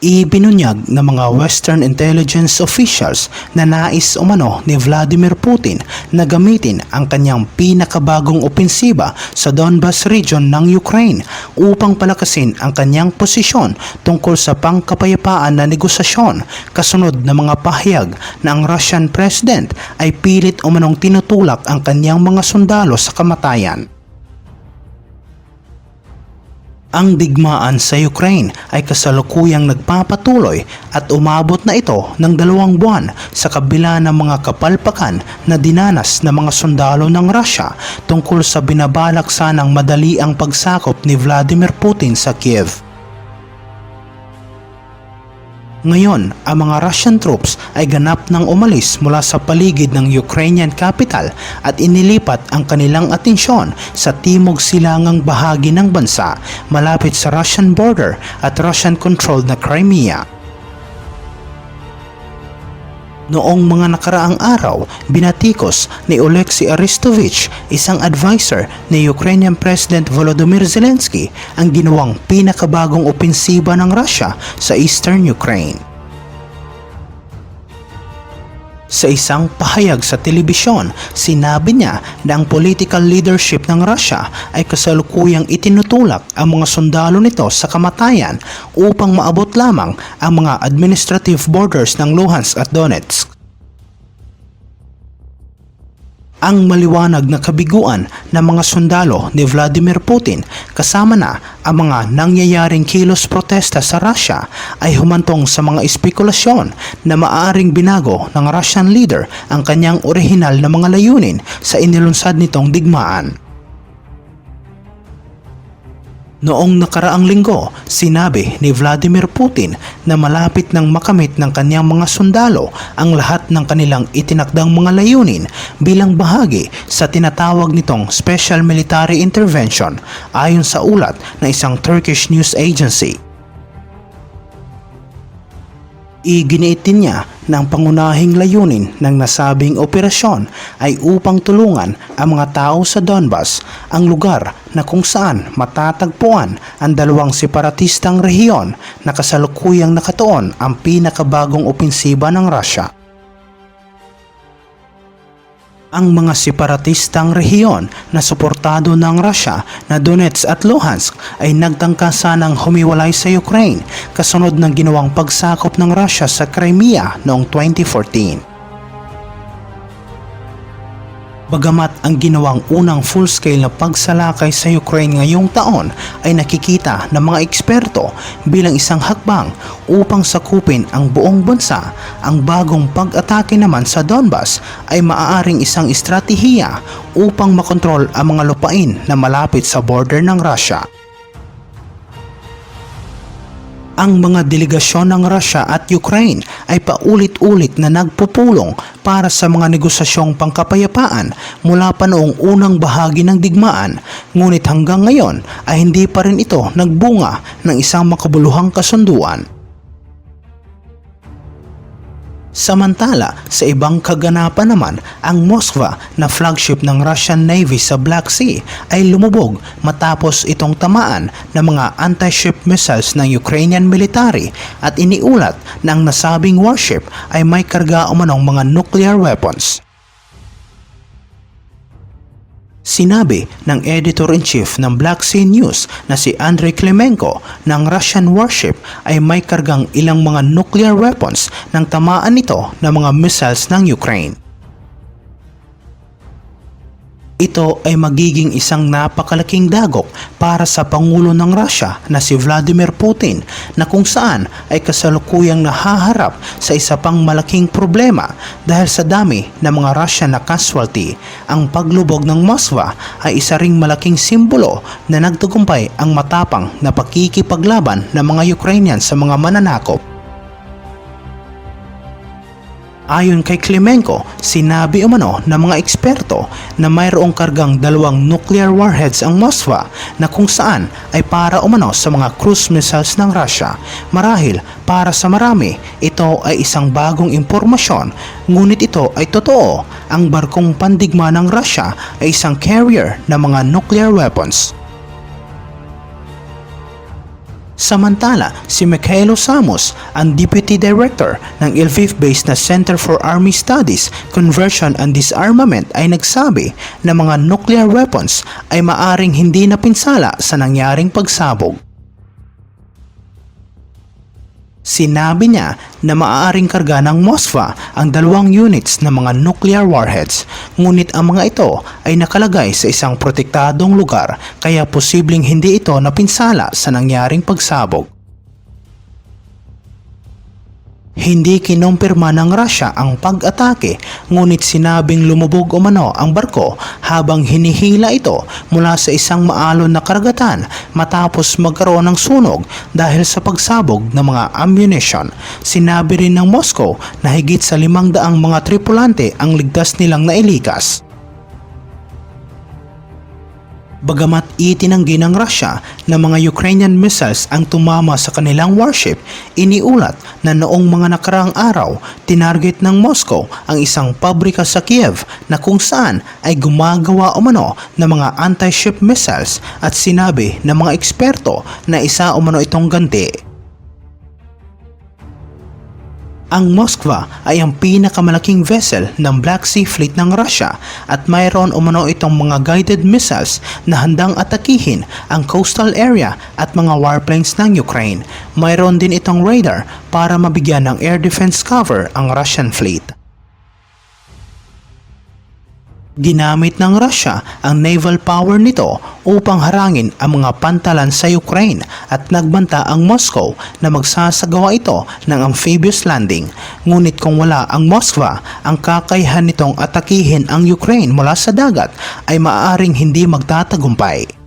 Ibinunyag ng mga Western intelligence officials na nais umano ni Vladimir Putin na gamitin ang kanyang pinakabagong opensiba sa Donbas region ng Ukraine upang palakasin ang kanyang posisyon tungkol sa pangkapayapaan na negosasyon kasunod ng mga pahayag na ang Russian President ay pilit umanong tinutulak ang kanyang mga sundalo sa kamatayan. Ang digmaan sa Ukraine ay kasalukuyang nagpapatuloy at umabot na ito ng dalawang buwan sa kabila ng mga kapalpakan na dinanas ng mga sundalo ng Russia tungkol sa binabalak sanang madali ang pagsakop ni Vladimir Putin sa Kiev. Ngayon, ang mga Russian troops ay ganap nang umalis mula sa paligid ng Ukrainian capital at inilipat ang kanilang atensyon sa timog silangang bahagi ng bansa malapit sa Russian border at Russian-controlled na Crimea. Noong mga nakaraang araw, binatikos ni Oleksiy Arestovich, isang advisor ni Ukrainian President Volodymyr Zelensky, ang ginawang pinakabagong opensiba ng Russia sa eastern Ukraine. Sa isang pahayag sa telebisyon, sinabi niya na ang political leadership ng Russia ay kasalukuyang itinutulak ang mga sundalo nito sa kamatayan upang maabot lamang ang mga administrative borders ng Luhansk at Donetsk. Ang maliwanag na kabiguan ng mga sundalo ni Vladimir Putin kasama na ang mga nangyayaring kilos protesta sa Russia ay humantong sa mga espekulasyon na maaaring binago ng Russian leader ang kanyang orihinal na mga layunin sa inilunsad nitong digmaan. Noong nakaraang linggo, sinabi ni Vladimir Putin na malapit nang makamit ng kanyang mga sundalo ang lahat ng kanilang itinakdang mga layunin bilang bahagi sa tinatawag nitong Special Military Intervention ayon sa ulat ng isang Turkish news agency. Iginiitin niya na ang pangunahing layunin ng nasabing operasyon ay upang tulungan ang mga tao sa Donbas, ang lugar na kung saan matatagpuan ang dalawang separatistang rehiyon na kasalukuyang nakatuon ang pinakabagong opensiba ng Russia ang mga separatistang rehiyon na suportado ng Russia na Donetsk at Luhansk ay nagtangka sanang humiwalay sa Ukraine kasunod ng ginawang pagsakop ng Russia sa Crimea noong 2014. Bagamat ang ginawang unang full-scale na pagsalakay sa Ukraine ngayong taon ay nakikita ng mga eksperto bilang isang hakbang upang sakupin ang buong bansa, ang bagong pag-atake naman sa Donbas ay maaaring isang estratehiya upang makontrol ang mga lupain na malapit sa border ng Russia ang mga delegasyon ng Russia at Ukraine ay paulit-ulit na nagpupulong para sa mga negosasyong pangkapayapaan mula pa noong unang bahagi ng digmaan ngunit hanggang ngayon ay hindi pa rin ito nagbunga ng isang makabuluhang kasunduan. Samantala, sa ibang kaganapan naman, ang Moskva na flagship ng Russian Navy sa Black Sea ay lumubog matapos itong tamaan ng mga anti-ship missiles ng Ukrainian military at iniulat na ang nasabing warship ay may karga umanong mga nuclear weapons. Sinabi ng editor-in-chief ng Black Sea News na si Andrei Klemenko ang Russian warship ay may kargang ilang mga nuclear weapons nang tamaan nito ng mga missiles ng Ukraine. Ito ay magiging isang napakalaking dagok para sa Pangulo ng Russia na si Vladimir Putin na kung saan ay kasalukuyang nahaharap sa isa pang malaking problema dahil sa dami ng mga Russian na casualty. Ang paglubog ng Moskva ay isa ring malaking simbolo na nagtagumpay ang matapang na pakikipaglaban ng mga Ukrainian sa mga mananakop Ayon kay Klemenko, sinabi umano ng mga eksperto na mayroong kargang dalawang nuclear warheads ang Moskva na kung saan ay para umano sa mga cruise missiles ng Russia. Marahil para sa marami, ito ay isang bagong impormasyon ngunit ito ay totoo. Ang barkong pandigma ng Russia ay isang carrier ng mga nuclear weapons. Samantala, si Mikhailo Samos, ang Deputy Director ng Lviv-based na Center for Army Studies, Conversion and Disarmament ay nagsabi na mga nuclear weapons ay maaring hindi napinsala sa nangyaring pagsabog. Sinabi niya na maaaring karga ng Moskva ang dalawang units ng mga nuclear warheads, ngunit ang mga ito ay nakalagay sa isang protektadong lugar kaya posibleng hindi ito napinsala sa nangyaring pagsabog. Hindi kinumpirma ng Russia ang pag-atake ngunit sinabing lumubog umano ang barko habang hinihila ito mula sa isang maalon na karagatan matapos magkaroon ng sunog dahil sa pagsabog ng mga ammunition. Sinabi rin ng Moscow na higit sa limang daang mga tripulante ang ligtas nilang nailikas. Bagamat itinanggi ng Russia na mga Ukrainian missiles ang tumama sa kanilang warship, iniulat na noong mga nakaraang araw, tinarget ng Moscow ang isang pabrika sa Kiev na kung saan ay gumagawa umano ng mga anti-ship missiles at sinabi ng mga eksperto na isa umano itong ganti. Ang Moskva ay ang pinakamalaking vessel ng Black Sea Fleet ng Russia at mayroon umano itong mga guided missiles na handang atakihin ang coastal area at mga warplanes ng Ukraine. Mayroon din itong radar para mabigyan ng air defense cover ang Russian fleet. Ginamit ng Russia ang naval power nito upang harangin ang mga pantalan sa Ukraine at nagbanta ang Moscow na magsasagawa ito ng amphibious landing. Ngunit kung wala ang Moskva, ang kakayahan nitong atakihin ang Ukraine mula sa dagat ay maaaring hindi magtatagumpay.